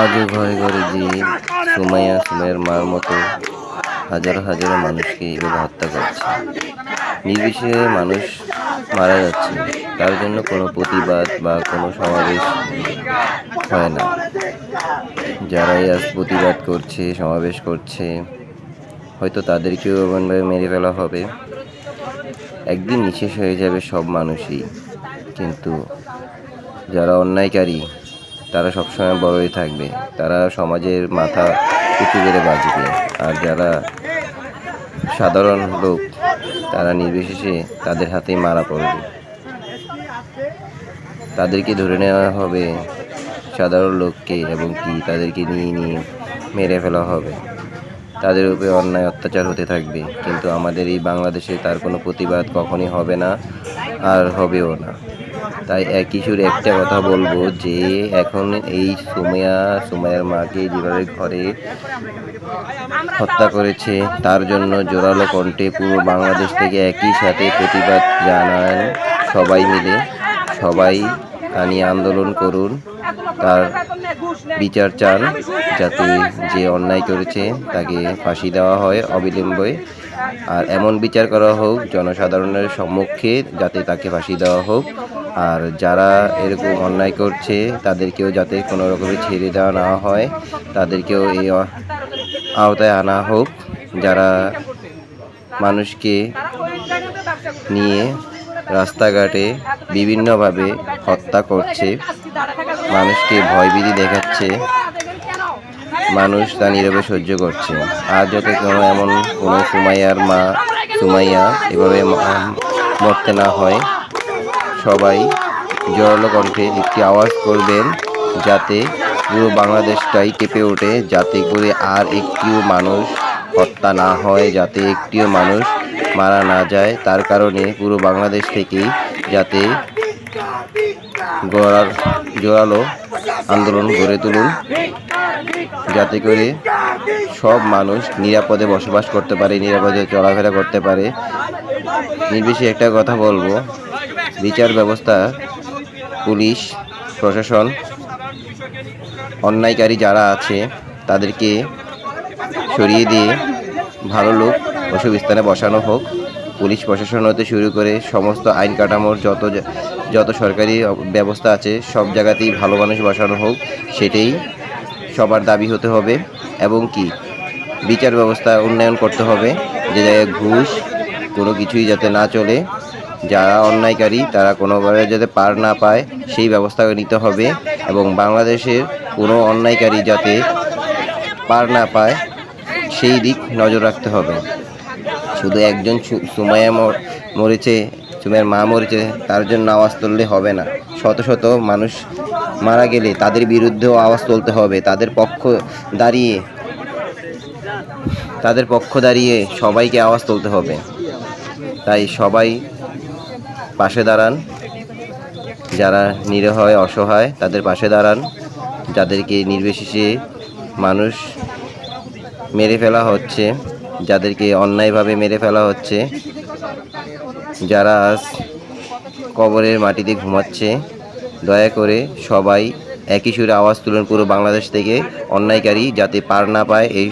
আজও ঘরে ঘরে যে সুমাইয়া, সুমাইয়ের মার মতো হাজারো হাজারো মানুষকে এভাবে হত্যা করছে। নির্বিশেষে মানুষ মারা যাচ্ছে। তার জন্য কোনো প্রতিবাদ বা কোনো সমাবেশ হয় না। যারাই আজ প্রতিবাদ করছে, সমাবেশ করছে, হয়তো তাদেরকেও এমনভাবে মেরে ফেলা হবে। একদিন নিঃশেষ হয়ে যাবে সব মানুষই। কিন্তু যারা অন্যায়কারী, তারা সবসময় বড়ই থাকবে। তারা সমাজের মাথা উঁচু করে বাঁচবে। আর যারা সাধারণ লোক, তারা নির্বিশেষে তাদের হাতেই মারা পড়বে। তাদেরকে ধরে নেওয়া হবে সাধারণ লোককে এবং কি তাদেরকে নিয়ে নিয়ে মেরে ফেলা হবে। তাদের উপরে অন্যায় অত্যাচার হতে থাকবে। কিন্তু আমাদের এই বাংলাদেশে তার কোনো প্রতিবাদ কখনই হবে না, আর হবেও না। তাই সুরে একটা কথা বলব যে এখন এই সুমাইয়া, সুমাইয়ার মাকে যেভাবে ঘরে হত্যা করেছে, তার জন্য জোরালো কণ্ঠে পুরো বাংলাদেশ থেকে একই সাথে প্রতিবাদ জানান সবাই মিলে। সবাই তা আন্দোলন করুন, তার বিচার চান যাতে যে অন্যায় করেছে তাকে ফাঁসি দেওয়া হয় অবিলম্বে। আর এমন বিচার করা হোক, জনসাধারণের সম্মুখে যাতে তাকে ফাঁসি দেওয়া হোক। আর যারা এরকম অন্যায় করছে, তাদেরকেও যাতে কোনো রকমে ছেড়ে দেওয়া না হয়, তাদেরকেও এই আওতায় আনা হোক। যারা মানুষকে নিয়ে রাস্তাঘাটে বিভিন্নভাবে হত্যা করছে, মানুষকে ভয়ভীতি দেখাচ্ছে, মানুষ তা নীরবে সহ্য করছে। আর যাতে কোনো এমন কোনো সুমাইয়ার মা সুমাইয়া এভাবে মরতে না হয় সবাই জোরালো কণ্ঠে একটি আওয়াজ করবেন যাতে পুরো বাংলাদেশটাই কেঁপে ওঠে, যাতে করে আর একটিও মানুষ হত্যা না হয়, যাতে একটিও মানুষ মারা না যায়। তার কারণে পুরো বাংলাদেশ থেকেই যাতে গড়ার জোরালো আন্দোলন গড়ে তুলুন, যাতে করে সব মানুষ নিরাপদে বসবাস করতে পারে, নিরাপদে চলাফেরা করতে পারে। নির্বিশেষে একটা কথা বলব বিচার ব্যবস্থা, পুলিশ, প্রশাসন, অন্যায়কারী যারা আছে, তাদেরকে সরিয়ে দিয়ে ভালো লোক ওসব স্থানে বসানো হোক। পুলিশ প্রশাসন হতে শুরু করে সমস্ত আইন কাঠামোর যত যত সরকারি ব্যবস্থা আছে, সব জায়গাতেই ভালো মানুষ বসানো হোক, সেটাই সবার দাবি হতে হবে। এবং কি? বিচার ব্যবস্থা উন্নয়ন করতে হবে, যে জায়গায় ঘুষ কোনো কিছুই যাতে না চলে। যারা অন্যায়কারী, তারা কোনোভাবে যাতে পার না পায়, সেই ব্যবস্থা নিতে হবে এবং বাংলাদেশের কোনো অন্যায়কারী যাতে পার না পায়, সেই দিক নজর রাখতে হবে। শুধু একজন সুমায়া মর- মরেছে, সুমাইয়ার মা মরেছে, তার জন্য আওয়াজ তুললে হবে না। শত শত মানুষ মারা গেলে তাদের বিরুদ্ধেও আওয়াজ তুলতে হবে। তাদের পক্ষ দাঁড়িয়ে, তাদের পক্ষ দাঁড়িয়ে সবাইকে আওয়াজ তুলতে হবে। তাই সবাই পাশে দাঁড়ান। যারা নিরহয় অসহায়, তাদের পাশে দাঁড়ান। যাদেরকে নির্বিশেষে মানুষ মেরে ফেলা হচ্ছে, যাদেরকে অন্যায়ভাবে মেরে ফেলা হচ্ছে, যারা আজ কবরের মাটিতে ঘুমাচ্ছে, দয়া করে সবাই একই সুরে আওয়াজ তুলুন পুরো বাংলাদেশ থেকে। অন্যায়কারী যাতে পার না পায়, এই